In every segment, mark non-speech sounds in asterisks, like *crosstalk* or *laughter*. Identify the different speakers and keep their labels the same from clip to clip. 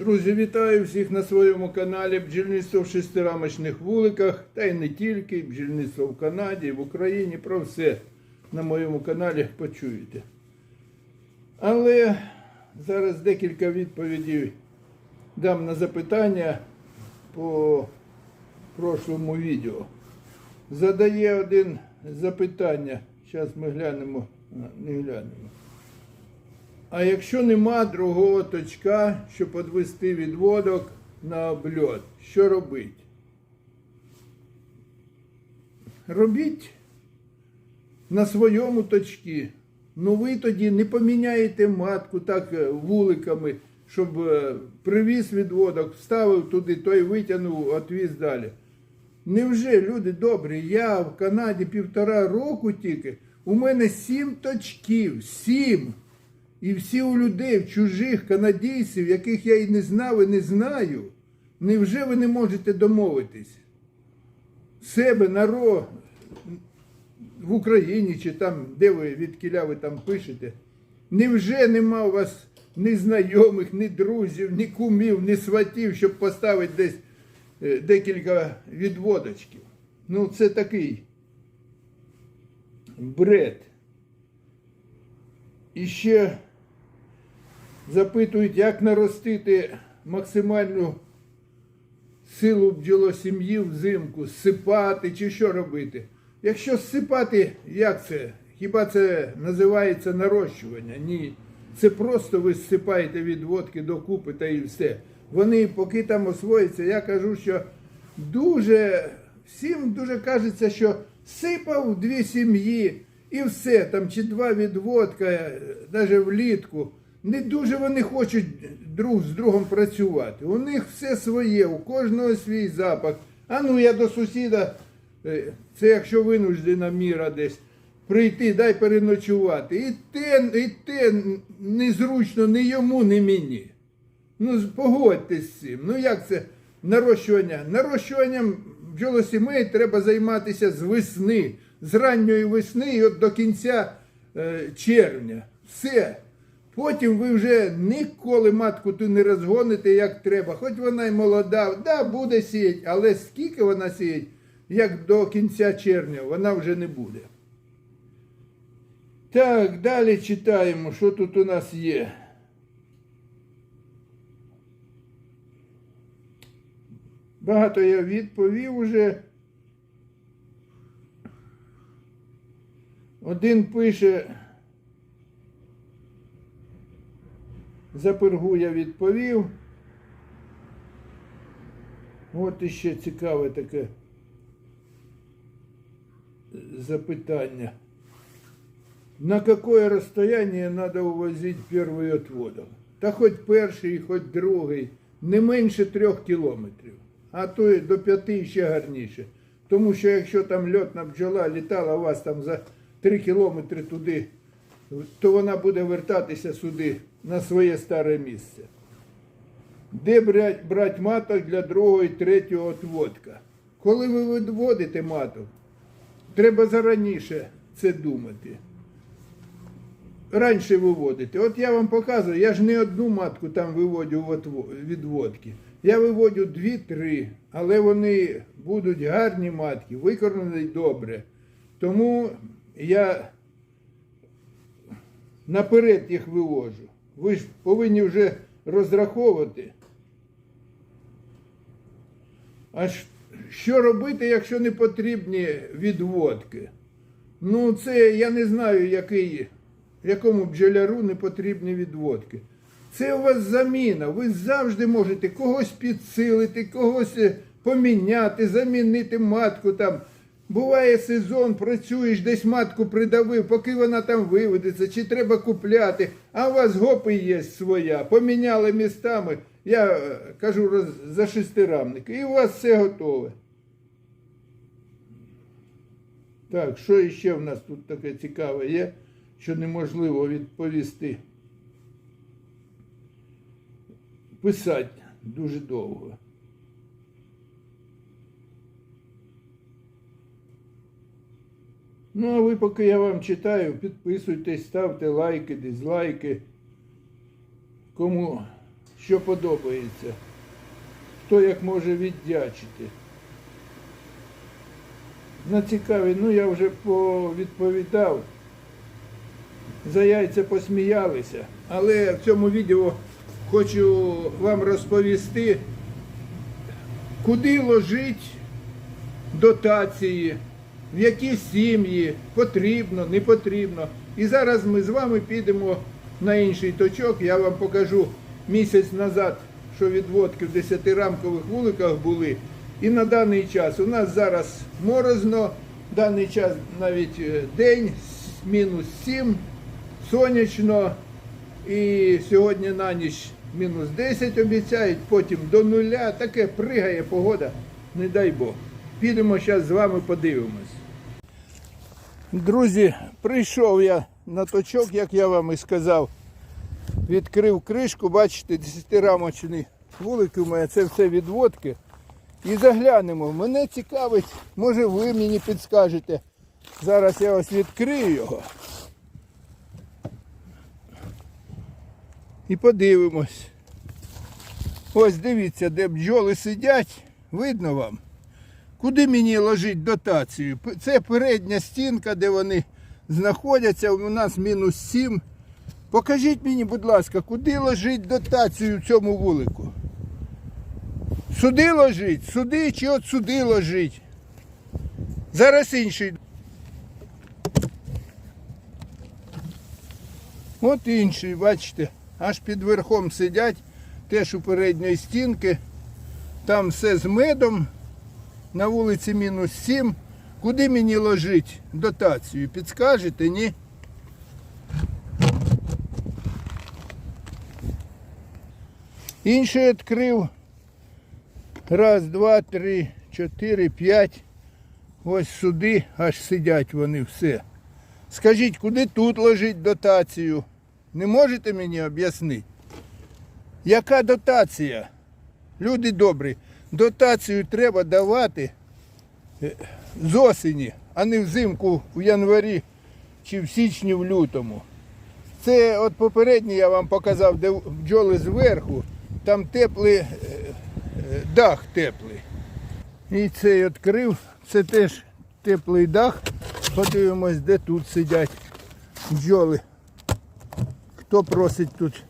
Speaker 1: Друзі, вітаю всіх на своєму каналі Бджільництво в шестирамочних вуликах, та й не тільки бджільництво в Канаді, в Україні, про все на моєму каналі почуєте. Але зараз декілька відповідей дам на запитання по прошлому відео. Задає один запитання. Зараз ми глянемо, не глянемо. А якщо нема другого точка, щоб підвести відводок на обльот, що робить? Робіть на своєму точці. Ну ви тоді не поміняєте матку так е, вуликами, щоб е, привіз відводок, вставив туди, той витягнув, отвіз далі. Невже люди добрі? Я в Канаді півтора року тільки, у мене сім точків, сім. І всі у людей, в чужих канадійців, яких я і не знав і не знаю, невже ви не можете домовитись? Себе народ в Україні чи там, де ви від кіля ви там пишете, невже нема у вас ні знайомих, ні друзів, ні кумів, ні сватів, щоб поставити десь е, декілька відводочків? Ну, це такий бред. І ще запитують, як наростити максимальну силу бджолосім'ї взимку, сипати чи що робити. Якщо сипати, як це? Хіба це називається нарощування? Ні. Це просто ви зсипаєте відводки докупи та і все. Вони поки там освояться, я кажу, що дуже всім дуже кажеться, що сипав дві сім'ї і все, там чи два відводка, навіть влітку. Не дуже вони хочуть друг з другом працювати. У них все своє, у кожного свій запах. А ну я до сусіда, е, це якщо винуждена міра десь, прийти, дай переночувати. І те, і те незручно ні йому, ні мені. Ну, погодьтесь з цим. Ну як це нарощування? Нарощуванням бджолосімей треба займатися з весни, з ранньої весни і от до кінця е, червня. Все. Потім ви вже ніколи матку ту не розгоните, як треба. Хоч вона й молода, да, буде сіяти, але скільки вона сіять, як до кінця червня, вона вже не буде. Так, далі читаємо, що тут у нас є. Багато я відповів уже. Один пише. За пергу я відповів. От іще цікаве таке запитання. На какое расстояние надо увозить первый отводок? Та хоч перший, хоч другий, не менше трьох кілометрів, а то й до п'яти ще гарніше. Тому що якщо там льотна бджола літала у вас там за три кілометри туди, то вона буде вертатися сюди на своє старе місце. Де брать маток для другого і третього отводка? Коли ви відводите маток, треба зараніше це думати. Раніше виводити. От я вам показую, я ж не одну матку там виводю відводки. Я виводю дві-три, але вони будуть гарні матки, викорнені добре. Тому я наперед їх вивожу. Ви ж повинні вже розраховувати. А що робити, якщо не потрібні відводки? Ну, це я не знаю, який, якому бджоляру не потрібні відводки. Це у вас заміна. Ви завжди можете когось підсилити, когось е, поміняти, замінити матку там. Буває сезон, працюєш, десь матку придавив, поки вона там виведеться, чи треба купляти, а у вас гопи є своя, поміняли містами, я е, кажу роз- за шестирамники, і у вас все готове. Так, що ще в нас тут таке цікаве є, що неможливо відповісти. Писати дуже довго. Ну, а ви, поки я вам читаю, підписуйтесь, ставте лайки, дизлайки. Кому що подобається. Хто як може віддячити. На цікаві, ну я вже повідповідав. За яйця посміялися. Але в цьому відео хочу вам розповісти, куди ложить дотації, в які сім'ї потрібно, не потрібно. І зараз ми з вами підемо на інший точок. Я вам покажу місяць назад, що відводки в 10-рамкових вуликах були. І на даний час у нас зараз морозно, даний час навіть е, день мінус 7, сонячно. І сьогодні на ніч мінус 10 обіцяють, потім до нуля. Таке пригає погода, не дай Бог. Підемо зараз з вами подивимось. Друзі, прийшов я на точок, як я вам і сказав. Відкрив кришку, бачите, 10-рамочні вулики у мене, це все відводки. І заглянемо. Мене цікавить, може ви мені підскажете. Зараз я ось відкрию його. І подивимось. Ось дивіться, де бджоли сидять. Видно вам? Куди мені ложить дотацію? Це передня стінка, де вони знаходяться. У нас мінус 7. Покажіть мені, будь ласка, куди ложить дотацію в цьому вулику? Сюди ложить, сюди чи от сюди ложить. Зараз інший. От інший, бачите, аж під верхом сидять, теж у передньої стінки. Там все з медом. На вулиці мінус 7. Куди мені ложить дотацію? Підскажете, ні? Інший відкрив. Раз, два, три, чотири, п'ять. Ось сюди аж сидять вони все. Скажіть, куди тут ложить дотацію? Не можете мені об'яснити? Яка дотація? Люди добрі, дотацію треба давати е, з осені, а не взимку в январі чи в січні, в лютому. Це от попередній я вам показав, де бджоли зверху, там теплий е, е, дах теплий. І цей відкрив, це теж теплий дах. Подивимось, де тут сидять бджоли. Хто просить тут,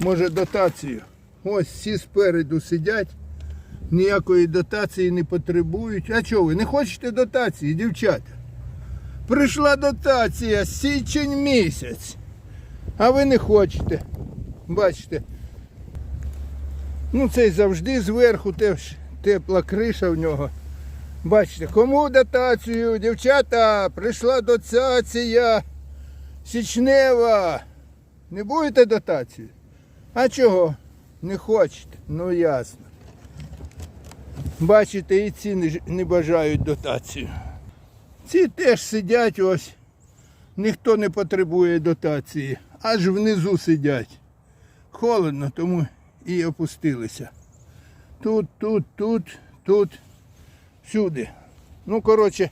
Speaker 1: може, дотацію. Ось всі спереду сидять, ніякої дотації не потребують. А чого ви не хочете дотації, дівчата? Прийшла дотація січень місяць. А ви не хочете. Бачите. Ну цей завжди зверху теж тепла криша в нього. Бачите, кому дотацію, дівчата, прийшла дотація січнева. Не будете дотацію? А чого? Не хочете? Ну ясно. Бачите, і ці не, бажають дотацію. Ці теж сидять ось. Ніхто не потребує дотації. Аж внизу сидять. Холодно, тому і опустилися. Тут, тут, тут, тут, всюди. Ну, коротше,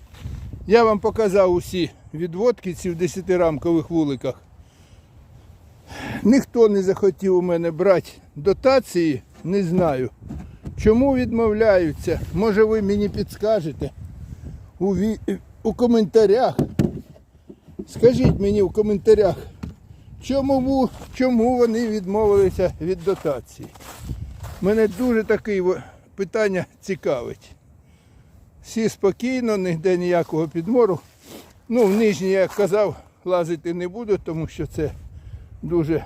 Speaker 1: я вам показав усі відводки ці в 10-рамкових вуликах. Ніхто не захотів у мене брати дотації, не знаю. Чому відмовляються? Може ви мені підскажете у, ві- у коментарях. Скажіть мені в коментарях, чому, чому вони відмовилися від дотації? Мене дуже таке питання цікавить. Всі спокійно, ніде ніякого підмору. Ну, в нижній, як казав, лазити не буду, тому що це дуже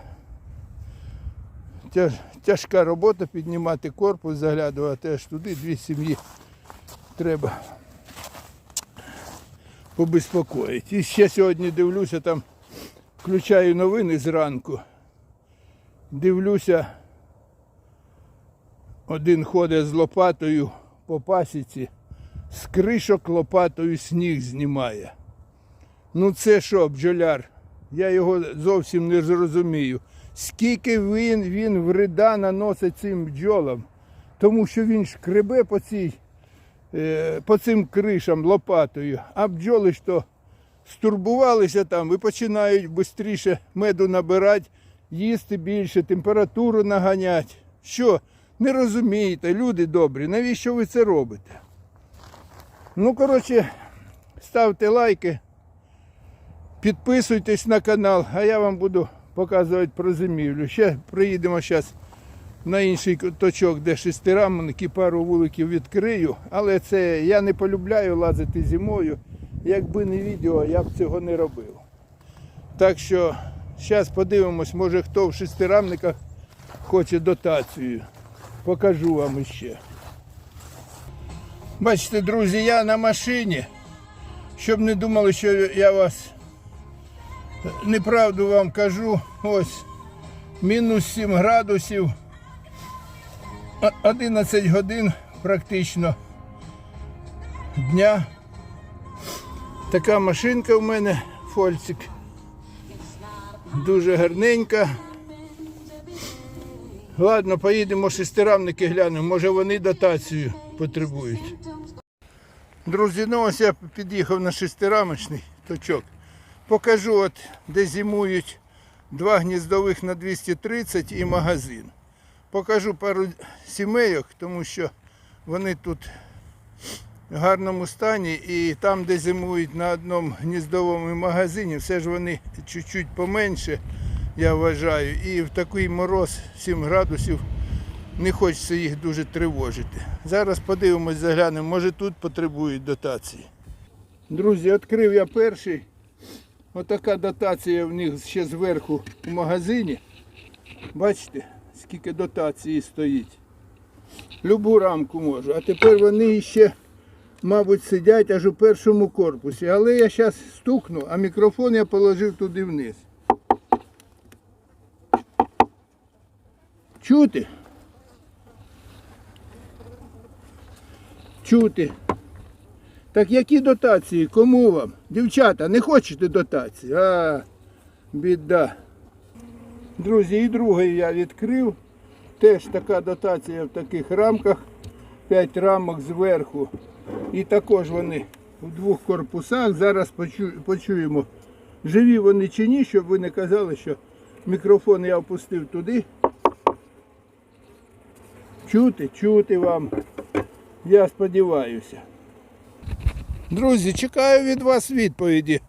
Speaker 1: тяжка робота піднімати корпус, заглядувати аж туди, дві сім'ї треба побезпокоїти. І ще сьогодні дивлюся, там включаю новини зранку. Дивлюся, один ходить з лопатою по пасіці, з кришок лопатою сніг знімає. Ну це що, бджоляр? Я його зовсім не зрозумію. Скільки він, він вреда наносить цим бджолам, тому що він шкребе по цій, е, по цим кришам лопатою, а бджоли ж то стурбувалися там і починають швидше меду набирати їсти більше, температуру наганять. Що? Не розумієте, люди добрі, навіщо ви це робите? Ну, коротше, ставте лайки, підписуйтесь на канал, а я вам буду показувати про зимівлю. Ще приїдемо зараз на інший точок, де шестирамонки, пару вуликів відкрию. Але це я не полюбляю лазити зимою. Якби не відео, я б цього не робив. Так що зараз подивимось, може хто в шестирамниках хоче дотацію. Покажу вам іще. Бачите, друзі, я на машині. Щоб не думали, що я вас неправду вам кажу. Ось мінус 7 градусів. 11 годин практично дня. Така машинка в мене, фольцик. Дуже гарненька. Ладно, поїдемо шестирамники глянемо, може вони дотацію потребують. Друзі, ну ось я під'їхав на шестирамочний точок. Покажу, от, де зимують два гніздових на 230 і магазин. Покажу пару сімейок, тому що вони тут в гарному стані і там, де зимують на одному гніздовому магазині, все ж вони чуть-чуть поменше, я вважаю. І в такий мороз 7 градусів не хочеться їх дуже тривожити. Зараз подивимось, заглянемо, може тут потребують дотації. Друзі, відкрив я перший. Отака дотація в них ще зверху в магазині. Бачите, скільки дотації стоїть. Любу рамку можу. А тепер вони ще, мабуть, сидять аж у першому корпусі. Але я зараз стукну, а мікрофон я положив туди вниз. Чути? Чути. Так які дотації? Кому вам? Дівчата, не хочете дотації? А, біда. Друзі, і другий я відкрив. Теж така дотація в таких рамках. 5 рамок зверху. І також вони в двох корпусах. Зараз почу- почуємо, живі вони чи ні, щоб ви не казали, що мікрофон я опустив туди. Чути, чути вам. Я сподіваюся. Друзі, чекаю від вас відповіді.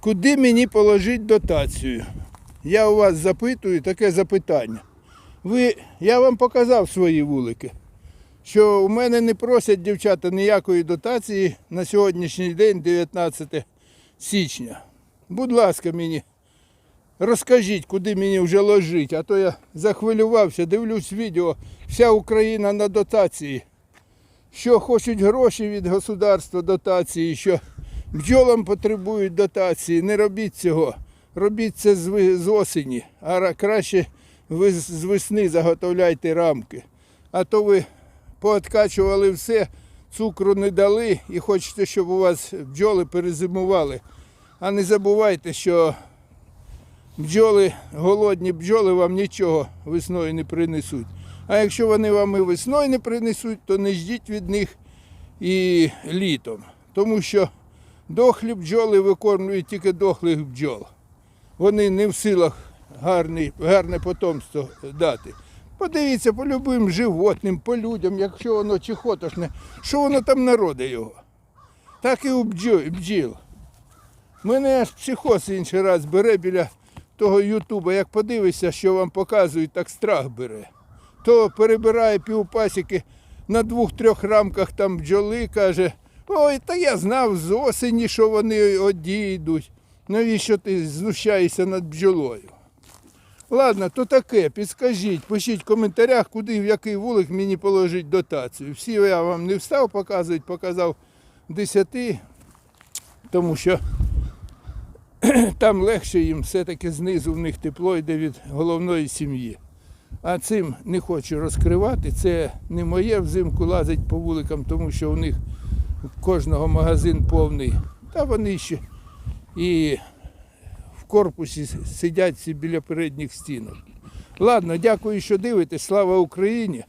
Speaker 1: Куди мені положити дотацію? Я у вас запитую таке запитання. Ви, я вам показав свої вулики, що у мене не просять дівчата ніякої дотації на сьогоднішній день, 19 січня. Будь ласка, мені розкажіть, куди мені вже ложить, а то я захвилювався, дивлюсь відео, вся Україна на дотації що хочуть гроші від государства дотації, що бджолам потребують дотації. Не робіть цього. Робіть це з, осені, а краще ви з весни заготовляйте рамки. А то ви пооткачували все, цукру не дали і хочете, щоб у вас бджоли перезимували. А не забувайте, що бджоли, голодні бджоли вам нічого весною не принесуть. А якщо вони вам і весною не принесуть, то не ждіть від них і літом. Тому що дохлі бджоли викормлюють тільки дохлих бджол. Вони не в силах гарний, гарне потомство дати. Подивіться по любим животним, по людям, якщо воно чихотошне, що воно там народить його. Так і у бджіл. Мене аж психоз інший раз бере біля того Ютуба. Як подивишся, що вам показують, так страх бере. То перебирає півпасіки на двох-трьох рамках там бджоли, каже, ой, та я знав з осені, що вони одійдуть. Навіщо ти знущаєшся над бджолою? Ладно, то таке, підскажіть, пишіть в коментарях, куди в який вулик мені положить дотацію. Всі я вам не встав показувати, показав 10, тому що *clears throat* там легше їм все-таки знизу в них тепло йде від головної сім'ї. А цим не хочу розкривати. Це не моє взимку лазить по вуликам, тому що у них кожного магазин повний. Та вони ще і в корпусі сидять біля передніх стінок. Ладно, дякую, що дивитесь. Слава Україні.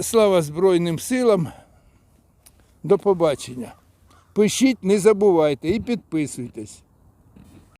Speaker 1: Слава Збройним силам. До побачення. Пишіть, не забувайте і підписуйтесь.